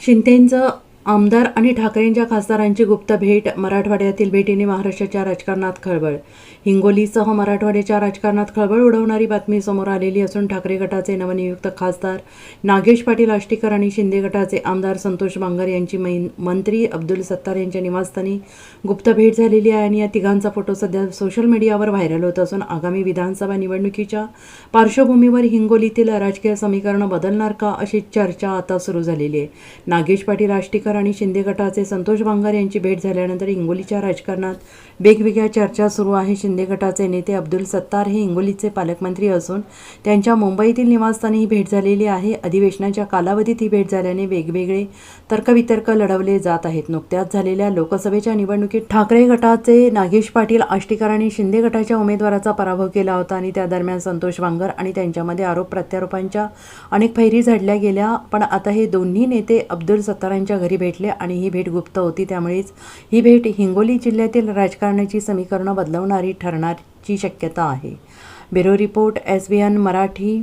先等着 आमदार आणि ठाकरेंच्या खासदारांची गुप्त भेट मराठवाड्यातील भेटीने महाराष्ट्राच्या राजकारणात खळबळ. हिंगोलीसह मराठवाड्याच्या राजकारणात खळबळ उडवणारी बातमी समोर आलेली असून ठाकरे गटाचे नवनियुक्त खासदार नागेश पाटील आष्टीकर आणि शिंदे गटाचे आमदार संतोष बांगर यांची मै- मंत्री अब्दुल सत्तार यांच्या निवासस्थानी गुप्त भेट झालेली आहे आणि या तिघांचा फोटो सध्या सोशल मीडियावर व्हायरल होत असून आगामी विधानसभा निवडणुकीच्या पार्श्वभूमीवर हिंगोलीतील राजकीय समीकरणं बदलणार का अशी चर्चा आता सुरू झालेली आहे. नागेश पाटील आष्टीकर आणि शिंदे गटाचे संतोष बांगर यांची भेट झाल्यानंतर हिंगोलीच्या राजकारणात वेगवेगळ्या चर्चा सुरू आहे. शिंदे गटाचे नेते अब्दुल सत्तार हे हिंगोलीचे पालकमंत्री असून त्यांच्या मुंबईतील निवासस्थानी ही भेट झालेली आहे. अधिवेशनाच्या कालावधीत ही भेट झाल्याने वेगवेगळे तर्कवितर्क लढवले जात आहेत. नुकत्याच झालेल्या लोकसभेच्या निवडणुकीत ठाकरे गटाचे नागेश पाटील आष्टीकर आणि शिंदे गटाच्या उमेदवाराचा पराभव केला होता आणि त्या दरम्यान संतोष बांगर आणि त्यांच्यामध्ये आरोप प्रत्यारोपांच्या अनेक फैरी झडल्या गेल्या. पण आता हे दोन्ही नेते अब्दुल सत्तारांच्या घरी भेटले आणि ही भेट गुप्त होती. त्यामुळेच ही भेट हिंगोली जिल्ह्यातील राजकारणाची समीकरणं बदलवणारी ठरणारची शक्यता आहे. Bureau report S B N Marathi